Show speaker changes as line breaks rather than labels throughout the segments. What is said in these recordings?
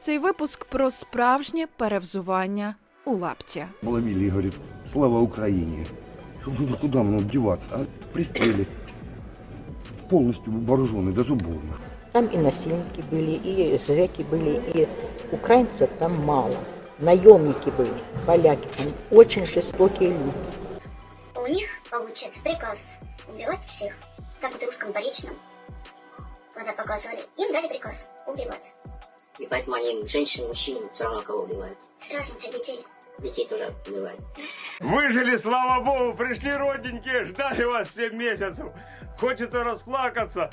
Цей випуск про справжнє перевзування у лапті.
Ловили и говорит, слава Украине. Ну, куда мне деваться? А пристрелить. Полностью вооруженный до зубов.
Там и насильники были, и зэки были, и украинцев там мало. Наемники были, поляки, там очень жестокие люди.
У них получится приказ убивать всех, как вот русском поречном, когда показывали, им дали приказ убивать.
И поэтому они женщин, мужчин, все равно кого убивают.
С разницей детей.
Детей тоже убивают.
Выжили, слава богу, пришли родненькие, ждали вас 7 месяцев. Хочется расплакаться.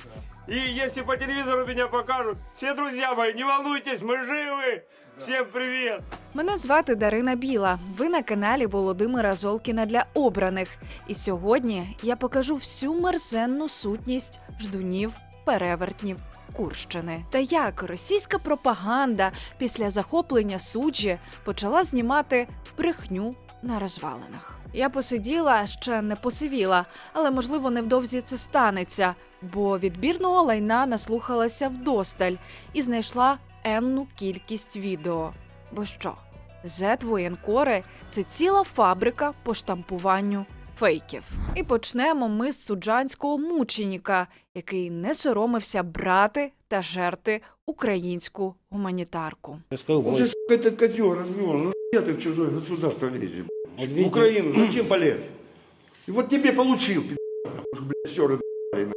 И если по телевизору меня покажут, все друзья мои, не волнуйтесь, мы живы. Всем привет!
Мене звати Дарина Біла. Ви на каналі Володимира Золкіна для обраних. І сьогодні я покажу всю мерзенну сутність ждунів, перевертнів. Курщини та як російська пропаганда після захоплення суджі почала знімати брехню на розвалинах. Я посиділа, ще не посивіла, але можливо невдовзі це станеться, бо відбірного лайна наслухалася вдосталь і знайшла енну кількість відео. Бо що? Зет воєнкори це ціла фабрика по штампуванню фейків. І почнемо ми з суджанського мученіка, який не соромився брати та жерти українську гуманітарку.
Он же, сука, этот козел развел. Ну, я ты в чужое государство лезешь.
Вот
В
видите?
Украину зачем полез? И вот тебе получил, пи***ц. Уж, блядь, все разъебали. нахуй.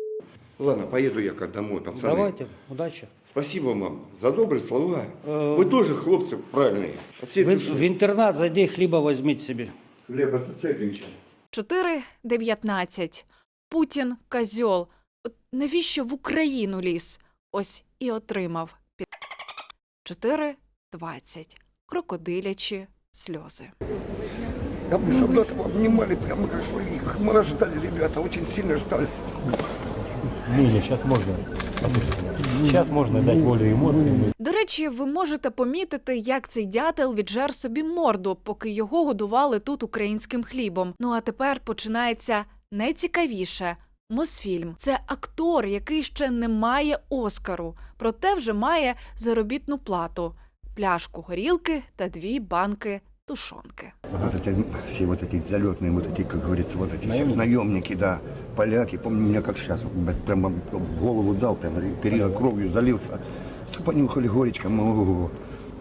Ладно, поеду я как домой, пацаны.
Давайте, удачи.
Спасибо вам за добрые слова.
Э,
Вы тоже, хлопцы, правильные. От всей
В,
души.
в интернат зайди, хліба возьміть собі.
Глеба Цецевича.
4.19. Путін козьол. От навіщо в Україну ліз? Ось і отримав під 4.20. Крокодилячі сльози.
Да мы солдатов обнимали прямо как своих. Мы ждали, ребята, очень сильно ждали.
Не, сейчас можно. Сейчас можно дать волю эмоциям.
До речі, ви можете помітити, як цей дятел віджер собі морду, поки його годували тут українським хлібом. Ну а тепер починається найцікавіше. Мосфільм це актор, який ще не має Оскару, проте вже має заробітну плату, пляшку горілки та дві банки тушонки.
Вот эти, все вот эти залетные, вот эти, как говорится, вот эти все
Наемники?
наемники, да, поляки, помню меня как сейчас, вот, блядь, прямо в голову дал, прямо перина кровью залился. Понюхали горечка, ого,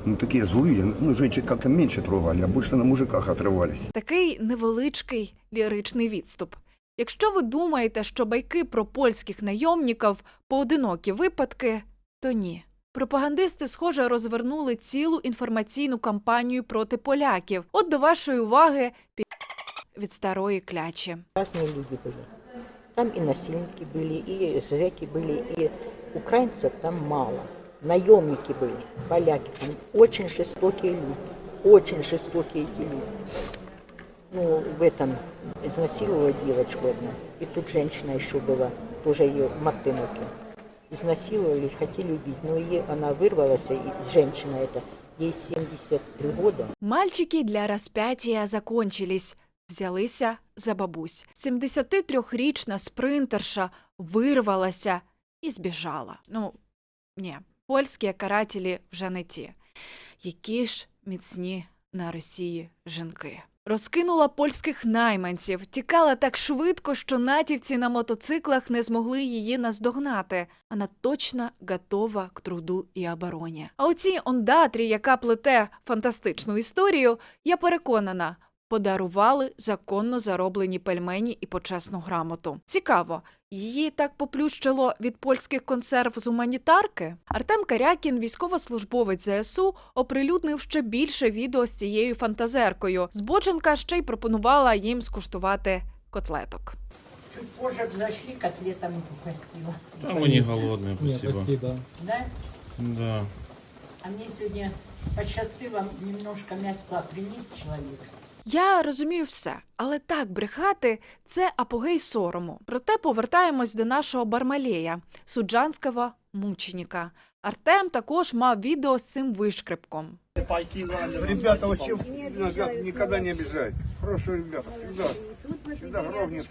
ну такие злые, ну женщин как-то меньше трогали, а больше на мужиках отрывались.
Такий невеличкий ліричний відступ. Якщо ви думаєте, що байки про польських найомників поодинокі випадки, то ні. Пропагандисти, схоже, розвернули цілу інформаційну кампанію проти поляків. От до вашої уваги пі... від старої клячі.
Разные люди были. Там и насильники были, и зэки были, и украинцев там мало. Наемники были, поляки, там очень жестокие люди. Очень жестокие эти люди. Ну, в этом изнасиловала девочку одну. И тут женщина еще была, тоже ее в Мартыновке. Изнасиловали, хотели убить. Но ей, она вырвалась, и женщина эта, ей 73 года.
Мальчики для розп'яття закончились. Взялися за бабусь. 73-річна спринтерша вирвалася і збіжала. Ну, ні, польські карателі вже не ті. Які ж міцні на Росії жінки. Розкинула польських найманців, тікала так швидко, що натівці на мотоциклах не змогли її наздогнати. Вона точно готова к труду і обороні. А оцій ондатрі, яка плете фантастичну історію, я переконана, подарували законно зароблені пельмені і почесну грамоту. Цікаво, її так поплющило від польських консерв з гуманітарки. Артем Карякін, військовослужбовець ЗСУ, оприлюднив ще більше відео з цією фантазеркою. Збоченка ще й пропонувала їм скуштувати котлеток.
Чуть позже б зашли, котлетами угостила.
А мы не голодные, спасибо.
Да?
Да.
А мне сегодня посчастливо немножко мяса принес человек.
Я розумію все, але так брехати це апогей сорому. Проте повертаємось до нашого Бармалея, суджанського мученіка. Артем також мав відео з цим вишкрипком.
Ребята вообще никогда не обижают. Хорошие ребята, всегда. Всегда гровница.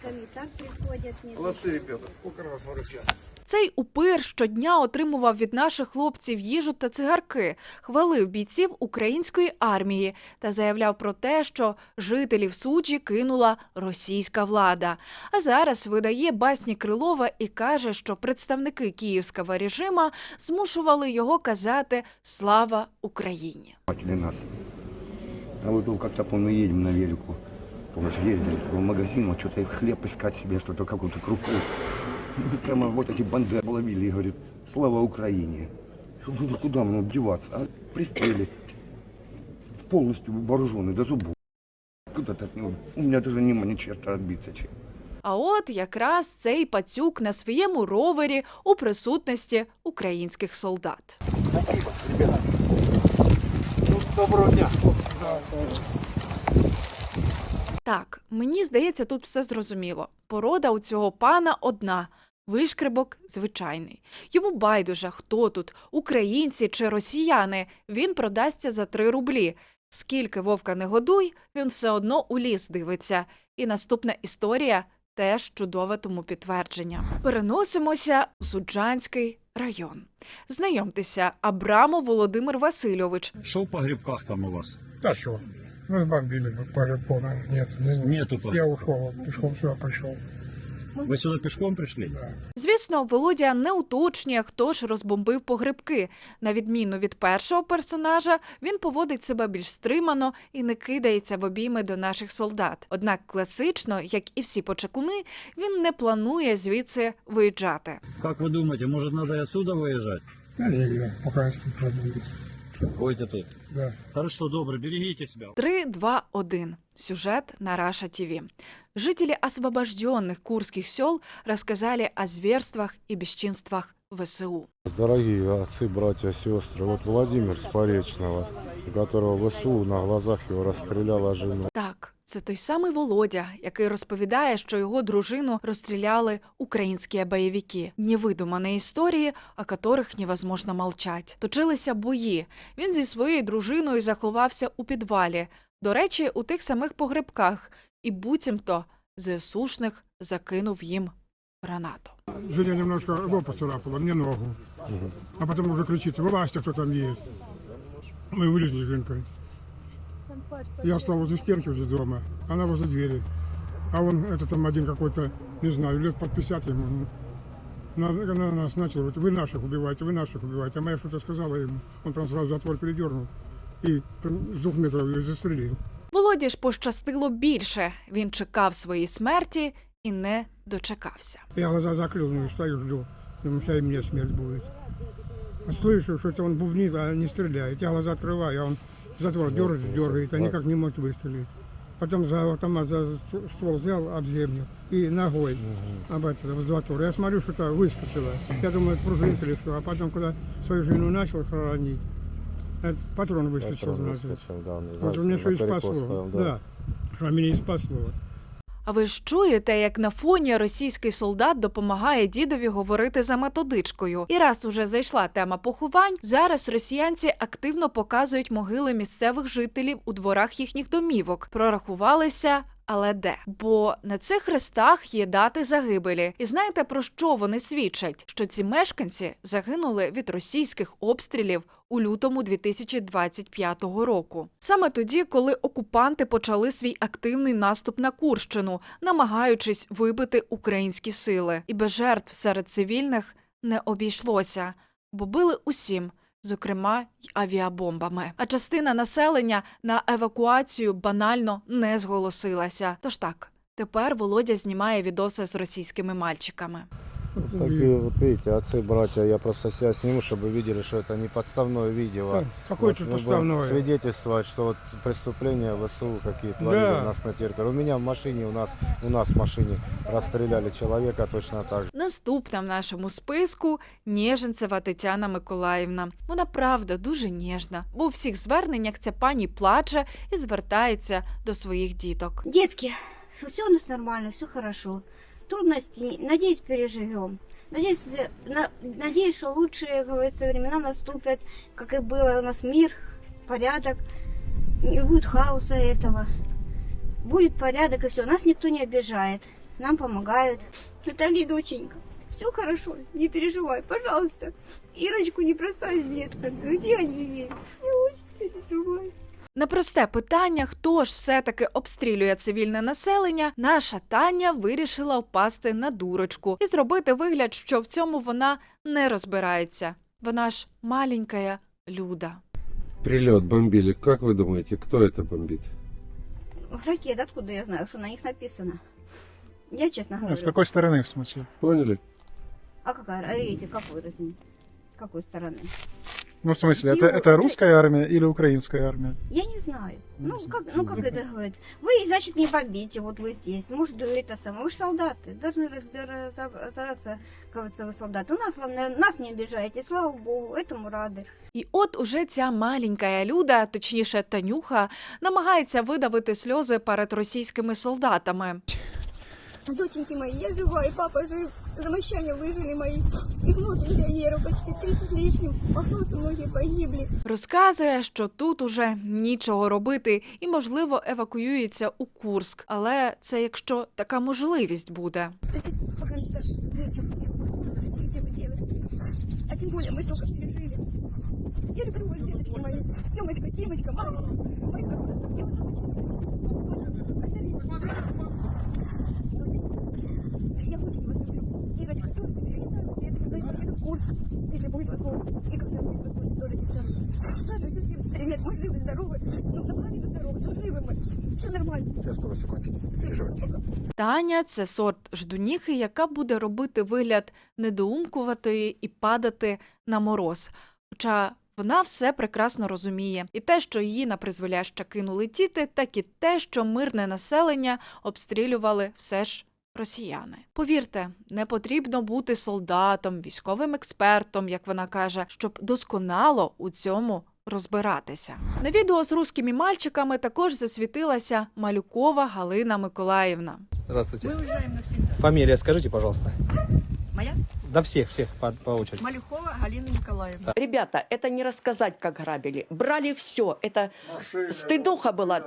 Молодцы ребята. Сколько раз говорю.
Цей упир щодня отримував від наших хлопців їжу та цигарки, хвалив бійців української армії та заявляв про те, що жителів суджі кинула російська влада. А зараз видає басні Крилова і каже, що представники київського режима змушували його казати Слава Україні.
Или нас. А вот тут как-то, помню, едем на велику. Помнишь, ездили в магазин, вот что-то хлеб искать себе, что-то какую-то крупу. Ну, Прямо вот эти банды ловили и говорят, слава Украине. Ну, Куда мне деваться? А пристрелить. Полностью вооруженный до зубов. Куда-то от него. У меня даже нема ни черта отбиться чем.
А от якраз цей пацюк на своєму ровері у присутності українських солдат.
Доброго дня.
Так, мені здається, тут все зрозуміло. Порода у цього пана одна. Вишкребок звичайний. Йому байдуже, хто тут, українці чи росіяни. Він продасться за три рублі. Скільки вовка не годуй, він все одно у ліс дивиться. І наступна історія теж чудове тому підтвердження. Переносимося у Суджанський район. Знайомтеся, Абрамов Володимир Васильович,
Що по грибках там у вас?
Та що? Ну, бомбили по Рябкону. Нет, не- не-
Нету. по-
я ушел, пішов сюда пришел.
Вы сюда пешком пришли?
Звісно, Володя не уточнює, хто ж розбомбив погребки. На відміну від першого персонажа, він поводить себе більш стримано і не кидається в обійми до наших солдат. Однак класично, як і всі почекуни, він не планує звідси виїжджати.
Как вы думаете, может надо и отсюда выезжать?
Да не, пока я тут пробую.
Ходите тут.
Да.
Хорошо, добре, берегите себя.
3, 2, 1. Сюжет на Раша ТВ. Жители освобожденных курских сел рассказали о зверствах и бесчинствах ВСУ.
Дорогие отцы, братья, сестры, вот Владимир с Поречного, у которого ВСУ на глазах его расстреляла жену.
Так, це той самий Володя, який розповідає, що його дружину розстріляли українські бойовики. Невидумані історії, о которых невозможно молчать. Точилися бої. Він зі своєю дружиною заховався у підвалі. До речі, у тих самих погребках, і буцімто ЗСУшних закинув їм гранату.
Женя немножко лоб поцарапала, мне ногу. А потом уже кричит, вылазьте, кто там есть. Мы вылезли с женкой. Я стал возле стенки уже дома, она возле двери. А он, это там один какой-то, не знаю, лет под 50 ему. На, на нас начал, говорить, вы наших убиваете, вы наших убиваете. А моя что-то сказала ему. Он там сразу затвор передернул и там с двух метров ее застрелил.
Володі ж пощастило більше. Він чекав своєї смерті і не дочекався.
Я глаза закрыл, ну и стою, жду. Думаю, сейчас и мне смерть будет. А слышу, что это он бубнит, а не стреляет. Я глаза открываю, а он затвор дергает, дергает, а никак не может выстрелить. Потом за автомат за ствол взял об землю и ногой об это, в затвор. Я смотрю, что-то выскочило. Я думаю, это пружинка или что. А потом, когда свою жену начал хоронить, этот патрон выскочил.
Патрон
значит.
выскочил, да, он
Вот у меня что и
на перекос
спасло.
стоял,
Да. Что меня и спасло.
А ви ж чуєте, як на фоні російський солдат допомагає дідові говорити за методичкою. І раз уже зайшла тема поховань, зараз росіянці активно показують могили місцевих жителів у дворах їхніх домівок. Прорахувалися. Але де? Бо на цих хрестах є дати загибелі. І знаєте про що вони свідчать? Що ці мешканці загинули від російських обстрілів у лютому 2025 року. Саме тоді, коли окупанти почали свій активний наступ на Курщину, намагаючись вибити українські сили, і без жертв серед цивільних не обійшлося, бо били усім. Зокрема, й авіабомбами. А частина населення на евакуацію банально не зголосилася. Тож так, тепер Володя знімає відоси з російськими мальчиками.
Так и вот видите, отцы, братья, я просто себя сниму, чтобы вы видели, что это не подставное видео.
Так, какое тут
мы будем
подставное?
Свидетельствовать, что вот преступления ВСУ какие творили
Да.
у нас на территории. У меня в машине, у нас, у нас в машине расстреляли человека точно так же.
Наступна в нашому списку Нєженцева Тетяна Миколаївна. Вона правда дуже ніжна, бо у всіх зверненнях ця пані плаче і звертається до своїх діток.
Детки, все у нас нормально, все хорошо. Трудности, надеюсь, переживем. Надеюсь, на- надеюсь, что лучшие, говорится, времена наступят, как и было у нас мир порядок, не будет хаоса этого. Будет порядок и все. Нас никто не обижает. Нам помогают. Наталья, доченька, все хорошо, не переживай, пожалуйста. Ирочку не бросай с детками. Где они есть? Я очень переживаю.
На просте питання, хто ж все-таки обстрілює цивільне населення, наша Таня вирішила впасти на дурочку і зробити вигляд, що в цьому вона не розбирається. Вона ж маленькая люда.
Прилет бомбили. Как вы думаете, кто это бомбит?
Ракет, откуда я знаю, что на них написано? Я честно говорю.
С какой стороны, в смысле?
Поняли?
А какая? А эти, какой разница? С какой стороны?
Ну, в смысле,
это- это
русская армия или украинская армия?
Я не знаю. Ну,
Не
как,
знаю.
ну как это говорит? Вы, значит, не бомбите, вот вы здесь. Может, это самое. Вы же солдаты. Должны разбира- разбираться, как говорится, вы солдаты. У нас, главное, нас не обижаете. Слава Богу, этому рады.
І от уже ця маленька люда, точніше Танюха, намагається видавити сльози перед російськими солдатами.
Доченьки мои, я жива, и папа жив. Замощания выжили мои. Их много пенсионеров, почти 30 с лишним. Махнутся многие погибли.
Розказує, що тут уже нічого робити і, можливо, евакуюється у Курск. Але це якщо така можливість буде.
Делать. А тем более мы столько пережили. Я люблю вас, деточки мои. Семочка, Тимочка, Машечка. Мои хорошие. Я вас Антонина. Доченька, Я очень вас люблю. Ирочка, тоже тебя. Я не знаю, где это, когда я поеду в Курск. Если будет возможность. И когда будет возможность, тоже здоровы. Ладно, все, всем привет. Мы живы, здоровы. Ну, наполовину здоровы, но живы мы. Все нормально.
Сейчас скоро все кончится. Не переживайте.
Таня це сорт ждуніхи, яка буде робити вигляд недоумкуватої і падати на мороз. Хоча вона все прекрасно розуміє, і те, що її на призволяще кинули діти, так і те, що мирне населення обстрілювали все ж. Росіяни, повірте, не потрібно бути солдатом, військовим експертом, як вона каже, щоб досконало у цьому розбиратися. На відео з руськими мальчиками також засвітилася Малюкова Галина Миколаївна.
Здравствуйте.
Мы на навсегда.
Фамілія, скажите, пожалуйста.
Моя?
Да всех, всех по, по очереди.
Малюхова Галина Николаевна.
Ребята, это не рассказать, как грабили. Брали все. Это стыдуха была.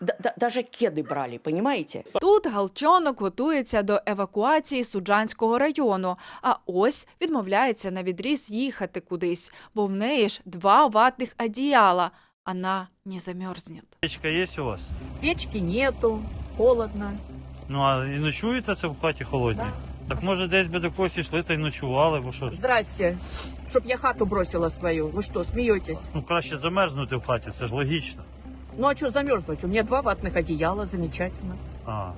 Д- д- даже кеды брали, понимаете?
Тут Галчонок готується до евакуації Суджанського району, а ось відмовляється на відріз їхати кудись, бо в неї ж два ватних одіяла. Вона не замерзне.
Печка є у вас?
Печки нету, холодно.
Ну а і ночуєте це в хаті холодні? Так може десь би до когось йшли та й ночували, бо що ж?
Здрасте. Чтоб я хату бросила свою. Вы что, смеетесь?
Ну краще замерзнути в хаті, це ж логічно.
Ну а что замерзнуть? У меня два ватных одеяла, замечательно.
А.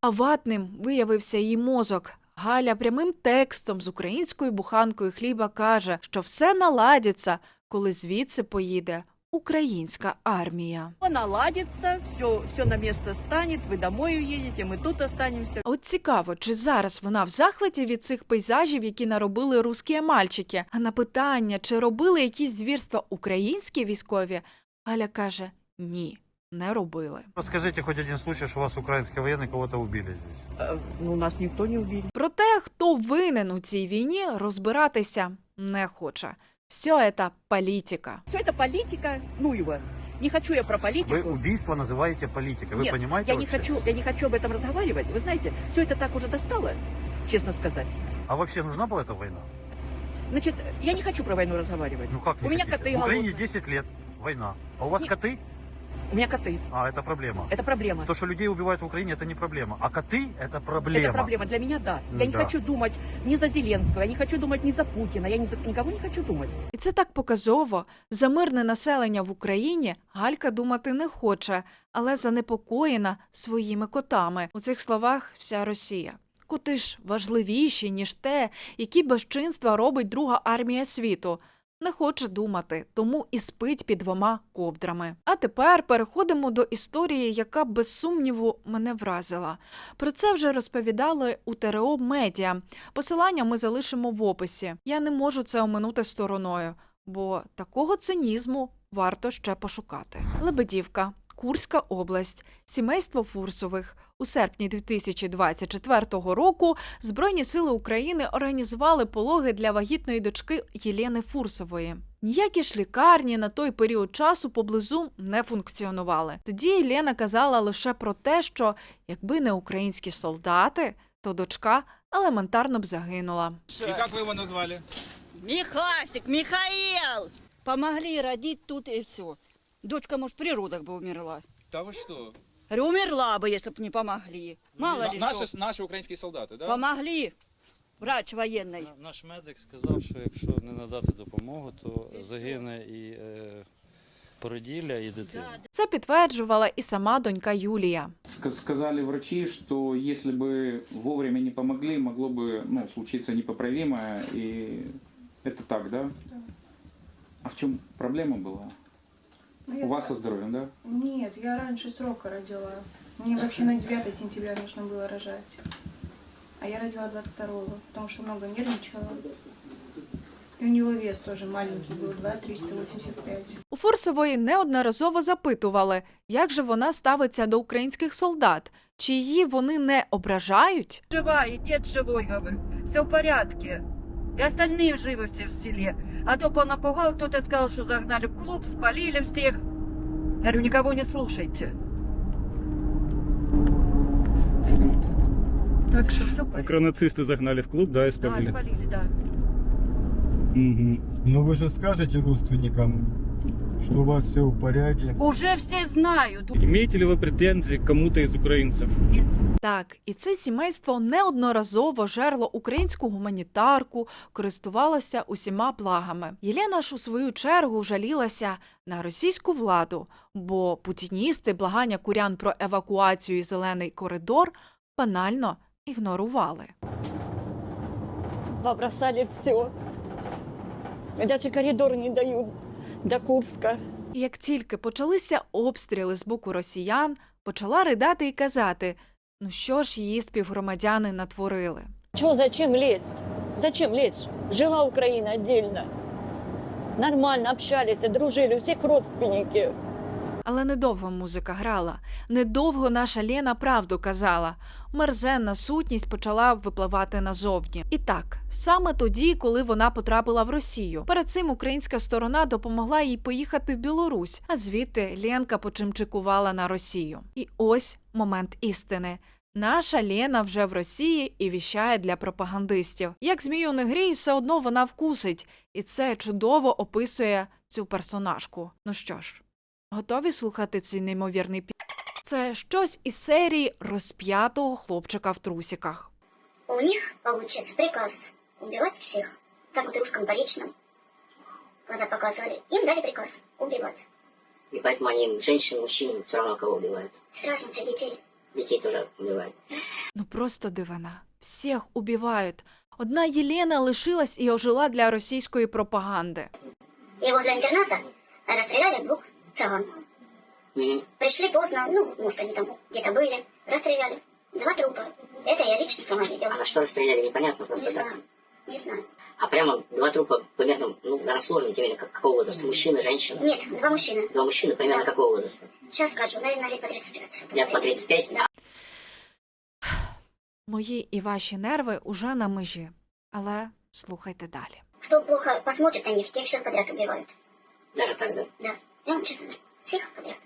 А ватним виявився її мозок. Галя прямим текстом з українською буханкою хліба каже, що все наладиться, коли звідси поїде українська армія.
Наладится, все, все на место станет, вы домой уедете, мы тут останемся.
А От цікаво, чи зараз вона в захваті від цих пейзажів, які наробили русські мальчики? А на питання, чи робили якісь звірства українські військові, Галя каже: ні, не робили.
Розкажіть хоч один случай, що у вас українські воєнні кого-то убили здесь.
Э, ну, нас никто не убили.
Про те, хто винен у цій війні, розбиратися не хоче. Все це політика.
Все это политика, ну его. Не хочу я про политику.
Ви убийство називаєте політикою, ви
Нет,
розумієте?
я не хочу, я не хочу об этом разговаривать. Вы знаете, все это так уже достало, честно сказать.
А вообще нужна була ця війна?
Значит, я не хочу про войну разговаривать.
Ну как не
У меня
хотите?
коты
В Україні
голодные.
10 лет, війна. А у вас
Ні.
коти?
У меня коты.
А, это проблема.
Это проблема.
То, что людей убивают в Украине, это не проблема. А коты – это проблема.
Это проблема. Для меня да. Я не
Да.
хочу думать ни за Зеленского, я не хочу думать ни за Путина, я ни за никого не хочу думать.
І це так показово. За мирне населення в Україні Галька думати не хоче, але занепокоєна своїми котами. У цих словах вся Росія. Коти ж важливіші, ніж те, які безчинства робить друга армія світу. не хоче думати, тому і спить під двома ковдрами. А тепер переходимо до історії, яка без сумніву мене вразила. Про це вже розповідали у ТРО Медіа. Посилання ми залишимо в описі. Я не можу це оминути стороною, бо такого цинізму варто ще пошукати. Лебедівка. Курська область, сімейство Фурсових. У серпні 2024 року Збройні сили України організували пологи для вагітної дочки Єлени Фурсової. Ніякі ж лікарні на той період часу поблизу не функціонували. Тоді Єлена казала лише про те, що якби не українські солдати, то дочка елементарно б загинула.
И как вы его назвали?
Михасик, Михаил! Помогли родить тут и все. Дочка, может, при родах бы умерла.
Да вы что?
Говорю, умерла бы, если бы не помогли. Мало
На-
ли
наши,
что.
наши украинские солдаты, да?
Помогли. Врач военный.
Наш медик сказав, що якщо не надати допомогу, то загине і е, породілля, і дитина.
Це підтверджувала і сама донька Юлія.
Ска- Сказали врачи, что если бы вовремя не помогли, могло бы ну, случиться непоправимое. И это так, да? А в чем проблема была? У вас со здоровьем, да?
Нет, я раньше срока родила. Мне вообще на 9 сентября нужно было рожать. А я родила 22 потому что много нервничала. И у него вес тоже маленький был, 2,385.
У Фурсової неодноразово запитували, як же вона ставиться до українських солдат, чи її вони не ображають.
Жива, и дед живой, говорю. Все в порядке. И остальные живы все в селе. А то понапугал, кто-то сказал, что загнали в клуб, спалили всех. Говорю, никого не слушайте. Так что все в порядке.
Нацисты загнали в клуб, да, и
Да, спалили, да.
Ну вы же скажете родственникам, что у вас все в порядке.
Уже все знают.
Имеете ли вы претензии к кому-то из украинцев?
Так, і це сімейство неодноразово жерло українську гуманітарку, користувалося усіма благами. Єлена ж у свою чергу жалілася на російську владу, бо путіністи благання курян про евакуацію і зелений коридор банально ігнорували.
Побросали все. Даже коридор не дают до Курська.
І як тільки почалися обстріли з боку росіян, почала ридати і казати: ну що ж її співгромадяни натворили.
Чего, зачем За Зачем лізь? Жила Україна дільна, Нормально общалися, дружили, всіх всех родственники.
Але недовго музика грала, недовго наша Лена правду казала. Мерзенна сутність почала випливати назовні. І так, саме тоді, коли вона потрапила в Росію. Перед цим українська сторона допомогла їй поїхати в Білорусь, а звідти Ленка почимчикувала на Росію. І ось момент істини. Наша Лена вже в Росії і віщає для пропагандистів. Як змію не грій, все одно вона вкусить, і це чудово описує цю персонажку. Ну що ж, Готові слухати цей неймовірний пі... Це щось із серії розп'ятого хлопчика в трусіках.
У них получится приказ убивать всех, как вот в русском поречном, когда показывали, им дали приказ убивать.
И поэтому они женщин, мужчин все равно кого убивают.
С разницей детей.
Детей тоже убивают.
Ну просто дивина. Всіх убивають. Одна Єлена лишилась і ожила для російської пропаганди.
И возле интерната расстреляли двух цыган. Пришли поздно, ну, может, они там где-то были, расстреляли. Два трупа. Это я лично сама видела.
А за что расстреляли, непонятно
Не
просто так.
знаю, не знаю.
А прямо два трупа примерно, ну, наверное, сложно именно как, какого возраста? Мужчина, женщина?
Нет, два мужчины.
Два мужчины примерно
Да.
какого возраста?
Сейчас скажу, наверное, лет по 35.
Лет по 35?
Да.
Мої і ваші нерви уже на межі. Але слухайте далі.
Кто плохо посмотрит на них, тех всех подряд убивают.
Даже так, да?
Да, я вам честно говорю, всех подряд.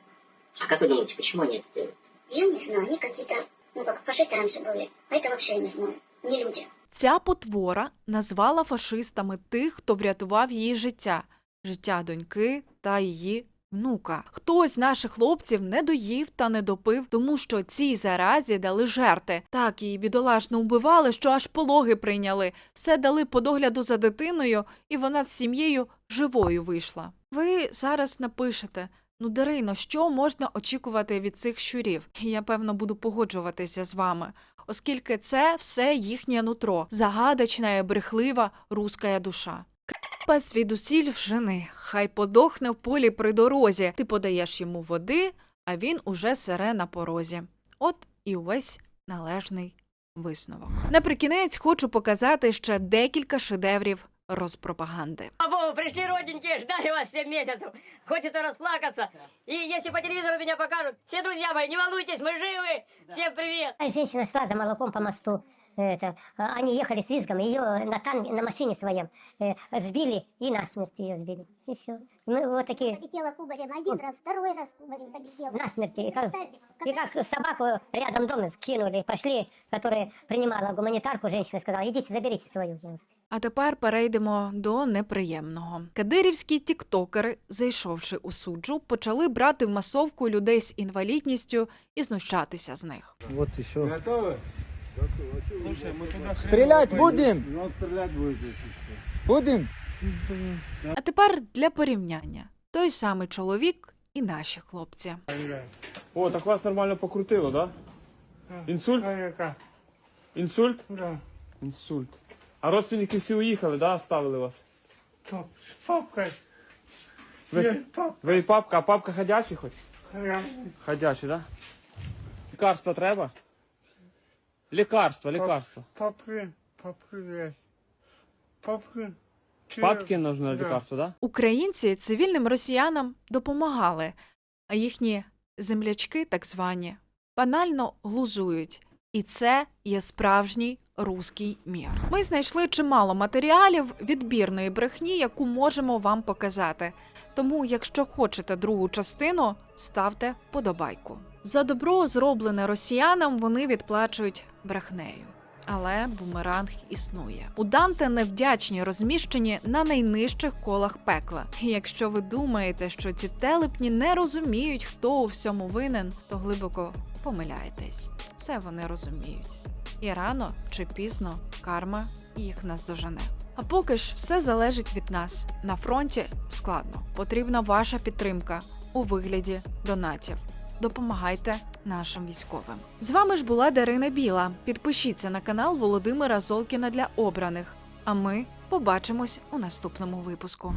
А как вы думаете, почему они это делают?
Я не знаю, они какие-то, ну, как фашисты раньше были, а это вообще я не знаю, не люди.
Ця потвора назвала фашистами тих, хто врятував її життя, життя доньки та її внука. Хтось з наших хлопців не доїв та не допив, тому що цій заразі дали жерти. Так її бідолашно вбивали, що аж пологи прийняли. Все дали по догляду за дитиною, і вона з сім'єю живою вийшла. Ви зараз напишете. Ну, Дарино, що можна очікувати від цих щурів? Я певно буду погоджуватися з вами, оскільки це все їхнє нутро, загадочна і брехлива руська душа. К***а звідусіль вжени, хай подохне в полі при дорозі. Ти подаєш йому води, а він уже сере на порозі. От і увесь належний висновок. Наприкінець хочу показати ще декілька шедеврів розпропаганди.
Богу, пришли родненькие, ждали вас 7 місяців. Хочете розплакатися. І если по телевізору мене покажут, все друзья мои, не волнуйтесь, мы живы. Всем привет.
Женщина шла за молоком по мосту это, а, они ехали с визгом, ее на танке, на машине своем э, сбили и насмерть ее сбили. И все. Мы вот такие
Полетела кубарем один раз, второй раз кубарем полетела.
насмерть. И как, и как собаку рядом дома скинули, пошли, которая принимала гуманитарку, женщина сказала, идите, заберите свою.
А тепер перейдемо до неприємного. Кадирівські тіктокери, зайшовши у суджу, почали брати в масовку людей з інвалідністю і знущатися з них.
Вот еще.
Готовы? Слушай, мы туда
Стрелять будем?
Ну, стрелять.
Будем?
А тепер для порівняння: той самий чоловік і наші хлопці.
О, так вас нормально покрутило, да? Інсульт? Інсульт?
Да.
Інсульт. А родственники всі уїхали, да? Оставили вас?
Папка.
Ви,
папка.
ви і папка, а папка ходячий хоч? Ходячий, да? Лікарства треба? Лікарства, лікарства.
Папки, папки есть. Папки.
Папки нужно
Да.
лікарство, да?
Українці цивільним росіянам допомагали, а їхні землячки, так звані, банально глузують. І це є справжній руський мір. Ми знайшли чимало матеріалів відбірної брехні, яку можемо вам показати. Тому, якщо хочете другу частину, ставте подобайку. За добро, зроблене росіянам, вони відплачують брехнею. Але бумеранг існує. У Данте невдячні розміщені на найнижчих колах пекла. І якщо ви думаєте, що ці телепні не розуміють, хто у всьому винен, то глибоко помиляєтесь. Все вони розуміють. І рано чи пізно карма їх наздожене. А поки ж все залежить від нас. На фронті складно. Потрібна ваша підтримка у вигляді донатів. Допомагайте нашим військовим. З вами ж була Дарина Біла. Підпишіться на канал Володимира Золкіна для обраних. А ми побачимось у наступному випуску.